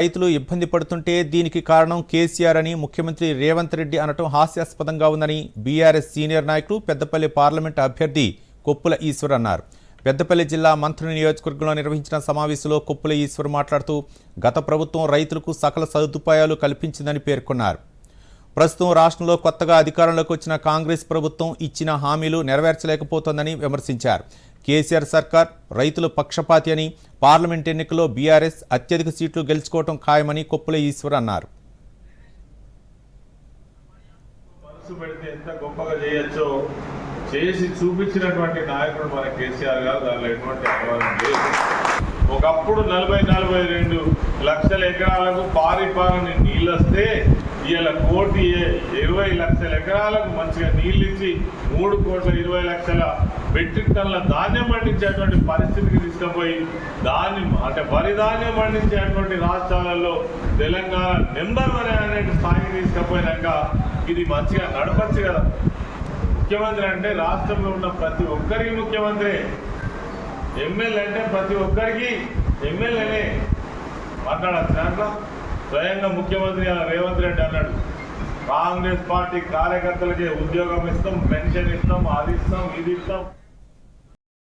రైతులు ఇబ్బంది పడుతుంటే దీనికి కారణం కేసీఆర్ అని ముఖ్యమంత్రి రేవంత్ రెడ్డి అనటం హాస్యాస్పదంగా ఉందని బీఆర్ఎస్ సీనియర్ నాయకులు పెద్దపల్లి పార్లమెంట్ అభ్యర్థి కొప్పుల ఈశ్వర్ అన్నారు. పెద్దపల్లి జిల్లా మంత్రి నియోజకవర్గంలో నిర్వహించిన సమావేశంలో కొప్పుల ఈశ్వర్ మాట్లాడుతూ గత ప్రభుత్వం రైతులకు సకల సదుపాయాలు కల్పించిందని పేర్కొన్నారు. ప్రస్తుతం రాష్ట్రంలో కొత్తగా అధికారంలోకి వచ్చిన కాంగ్రెస్ ప్రభుత్వం ఇచ్చిన హామీలు నెరవేర్చలేకపోతోందని విమర్శించారు. కేసీఆర్ సర్కార్ రైతులు పక్షపాతి అని పార్లమెంట్ ఎన్నికల్లో బీఆర్ఎస్ అత్యధిక సీట్లు గెలుచుకోవడం ఖాయమని కొప్పుల ఈశ్వర్ అన్నారు. చేసి చూపించినటువంటి నాయకుడు మన కేసీఆర్ గారు దానిలో ఎటువంటి అనుమానం లేదు. ఒకప్పుడు నలభై నలభై రెండు లక్షల ఎకరాలకు పారిపాలని నీళ్ళు వస్తే ఇవాళ కోటి ఇరవై లక్షల ఎకరాలకు మంచిగా నీళ్ళు ఇచ్చి మూడు కోట్ల ఇరవై లక్షల మెట్రిక్ టన్నుల ధాన్యం పండించేటువంటి పరిస్థితికి తీసుకుపోయి దాన్ని అంటే వరి ధాన్యం పండించేటువంటి రాష్ట్రాలలో తెలంగాణ నెంబర్ వన్ అనే స్థాయికి తీసుకుపోయినాక ఇది మంచిగా నడపచ్చు కదా. ముఖ్యమంత్రి అంటే రాష్ట్రంలో ఉన్న ప్రతి ఒక్కరికి ముఖ్యమంత్రి. ఎమ్మెల్యే అంటే ప్రతి ఒక్కరికి ఎమ్మెల్యేనే. మాట్లాడచ్చు దాంట్లో స్వయంగా ముఖ్యమంత్రి రేవంత్ రెడ్డి అన్నాడు కాంగ్రెస్ పార్టీ కార్యకర్తలకి ఉద్యోగం ఇస్తాం పెన్షన్ ఇస్తాం అది ఇస్తాం ఇది ఇస్తాం.